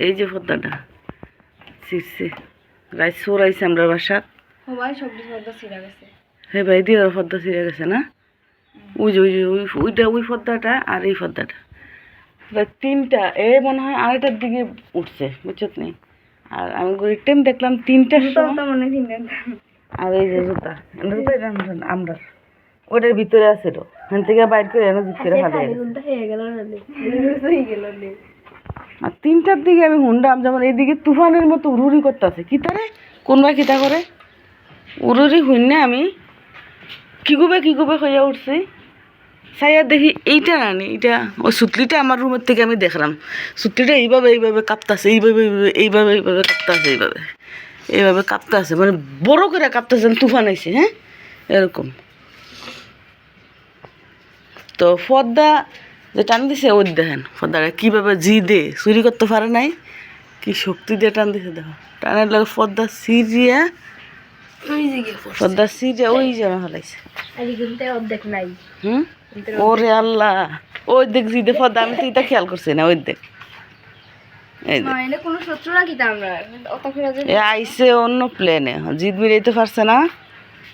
এই যে পদ্মাটা ছিটছে রাইস চোরাইছে আমরা বাসাত। সবাই সবজি পর্দা ছিঁড়া গেছে। হে ভাই দিয়ে পদ্মা ছিঁড়ে গেছে না? ওই যে ওই যে ওই ওইটা ওই পদ্মাটা আর এই পদ্মাটা প্রায় তিনটা এ মনে হয় আড়াইটার দিকে উঠছে বুঝছ নেই আর আমি ঘড়ির টাইম দেখলাম তিনটার মনে আর এই যে জুতা জুতা আমরা- ওটার ভিতরে আছে তো ওখান থেকে বাইর করে এনে গুনটা হয়ে গেল না হয়ে গেল নে? আর তিনটার দিকে আমি হুন্ডাম, যেমন এইদিকে তুফানের মতো উড়ুরি করতেছে। কি তারে? কোনবা কিতা করে? উড়ুরি হুন্নে আমি। কি করবে কি করবে হইয়া উঠছি। সাইয়া দেখি এইটা নানি এটা ওই সুতলিটা আমার রুমের থেকে আমি দেখলাম। সুতলিটা এইভাবে এইভাবে কাঁপতাছে, এইভাবে এইভাবে এইভাবে এইভাবে কাঁপতাছে, এইভাবে। এইভাবে কাঁপতাছে মানে বড় করে কাঁপতাছে তুফান আইছে হ্যাঁ? এরকম। তো পদ্মা যে টান দিছে ওই দেখেন পদ্মাটা কীভাবে জি দে চুরি করতে পারে নাই কি শক্তি দিয়ে টান দিছে দেখো। টানের লাগে পদ্মা সিরিয়া দিকে সিরিয়া ওই অর্ধেক নাই। হুম? ওরে আল্লাহ ওই দেখ জি দে পদ্মা আমি তো এটা খেয়াল করছি না ওই দেখ। আইসে অন্য প্লেনে জিদ মিলাইতে পারছে না।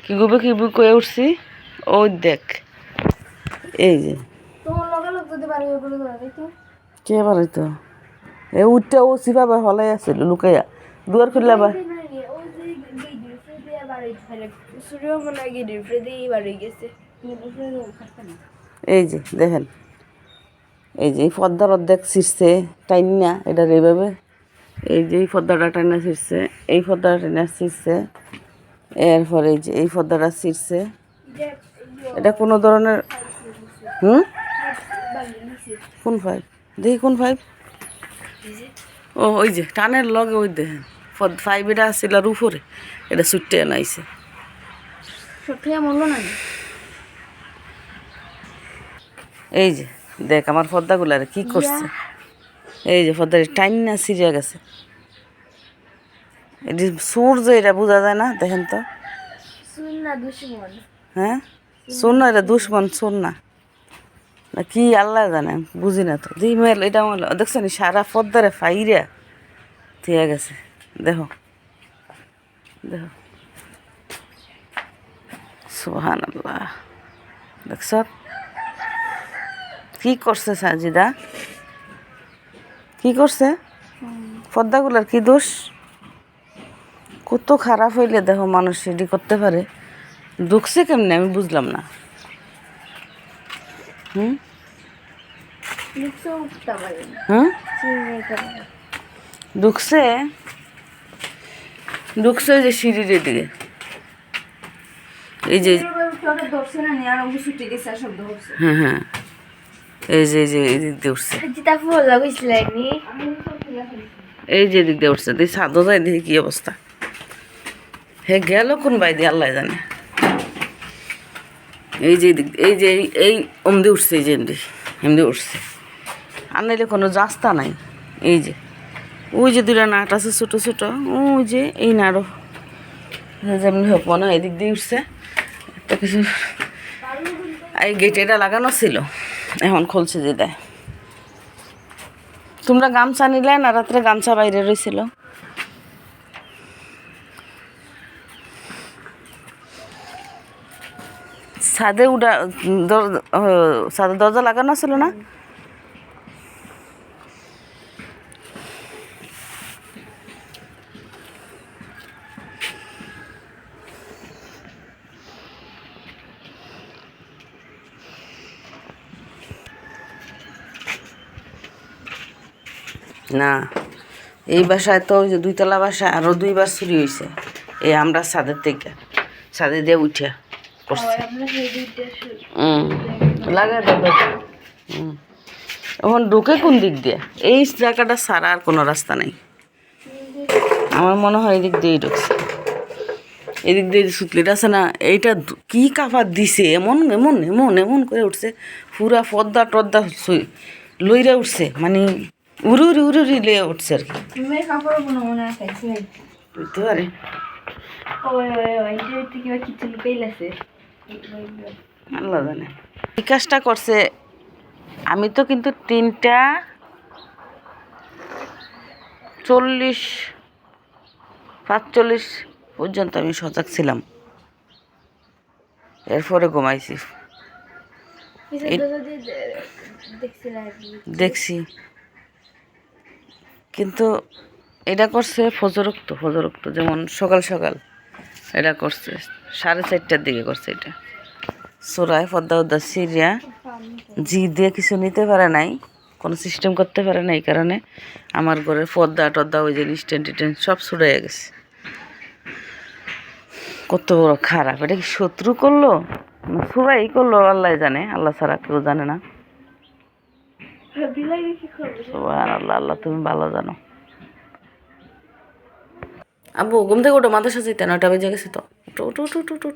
কি গুবে কি বুক করে উঠছি। ওই দেখ। এই যে। যদি বাড়ি ওগুলো দেখি কে পারে তো এ উঠটা ও সিভাবে হলাই আছিল লুকাইয়া। দুয়ার খুললে গেছে। এই যে দেখেন। এই যে এই পদ্মার অর্ধেক ছিঁড়ছে টাইনা এটা এইভাবে। এই যে এই পদ্মাটা টাইনা ছিঁড়ছে এই পদ্মাটা টাইনা ছিঁড়ছে। এরপরে এই যে এই পদ্মাটা ছিঁড়ছে। এটা কোনো ধরনের হুম? কোন ফাইভ দেখি কোন ফাইভ ও ওই যে টানের লগে ওই দেখেন। ফাইভ এটা আসছিল আর উপরে। এটা ছুটে আনাইছে সত্যি এই যে দেখ আমার পর্দাগুলার কি করছে। এই যে পর্দার টাইম না সিরিয়া গেছে। এটি সূর্য এটা বোঝা যায় না দেখেন তো। না হ্যাঁ? শোন না এটা দুশ্মন শোন না, কি আল্লাহ জানে, বুঝি না তো। দিই মেল এটা আমার নি, সারা পদ্মারে ফাইরা ঠিক গেছে। দেখো দেখো। সুহান আল্লাহ দেখছ? কি করছে সাজিদা? কি করছে? পদ্মাগুলার কি দোষ? কত খারাপ হইলে দেখো মানুষ এটি করতে পারে। দুঃখছে কেমনে আমি বুঝলাম না। হুম? ঢুকছে ঢুকছে ওই যে সিঁড়ির দিকে এই যে হ্যাঁ হ্যাঁ। এই যে এই যে এই দিক দিয়ে উঠছে। এই যে দিক দিয়ে উঠছে। তুই সাদো যায় দেখি কি অবস্থা। হে গেল কোন বাই দিয়ে আল্লাহ জানে। এই যে এই যে এই- এই অমদি উঠছে এই যে এমদি এমদি উঠছে। আর নাইলে কোনো রাস্তা নাই। এই যে, ওই যে দুটা নাট আছে ছোটো ছোটো, ওই যে এই নাড়ো। যেমনি হোক, মনে এদিক দিয়ে উঠছে। একটা কিছু, এই গেটে এটা লাগানো ছিল, এখন খুলছে যে দেয়। তোমরা গামছা নিলে না, রাত্রে গামছা বাইরে রয়েছিল ছাদে উডা ছাদে দরজা লাগানো ছিল না? না এই বাসায় তো ওই যে দুইতলা বাসা আরও দুইবার চুরি হয়েছে এই আমরা ছাদের থেকে ছাদে দিয়ে উঠে করছে। হুম লাগাই হুম এখন ঢুকে কোন দিক দিয়ে? এই জায়গাটা ছাড়া আর কোনো রাস্তা নেই। আমার মনে হয় এদিক দিয়েই ঢুকছে। এদিক দিয়ে সুতলিটা আছে না এইটা কি কাপড় দিছে? এমন এমন এমন এমন করে উঠছে। পুরা পদ্মা টদ্দা সই- লইরা উঠছে। মানে উড়ি উড়ি উড়ি উড়ি লিয়ে উঠছে আর। কি বুঝতে পারে আল্লাহ জানে। এই কাজটা করছে আমি তো কিন্তু তিনটা চল্লিশ পাঁচচল্লিশ পর্যন্ত আমি সজাগ ছিলাম। এরপরে ঘুমাইছি। দেখছি। কিন্তু এটা করছে ফজরক্ত ফজরক্ত যেমন সকাল সকাল এটা করছে। সাড়ে চারটার দিকে করছে এটা। সোরায় পদ্মা উদ্দা সিরিয়া, জি দিয়ে কিছু নিতে পারে নাই, কোনো সিস্টেম করতে পারে না এই কারণে আমার ঘরে পদ্মা টদ্দা ওই যে স্ট্যান্ড টিস্ট্যান্ড সব ছুড়ে গেছে। কত বড় খারাপ, এটা কি শত্রু করল? না সুরাই করল, আল্লাহ জানে, আল্লাহ ছাড়া কেউ জানে না। আল্লাহ আল্লাহ তুমি ভালো জানো। আব্বু ঘুম থেকে ওটা মাথা সাজাইতে নয়টা বেজে গেছে তো। টু টু টু টু উঠো।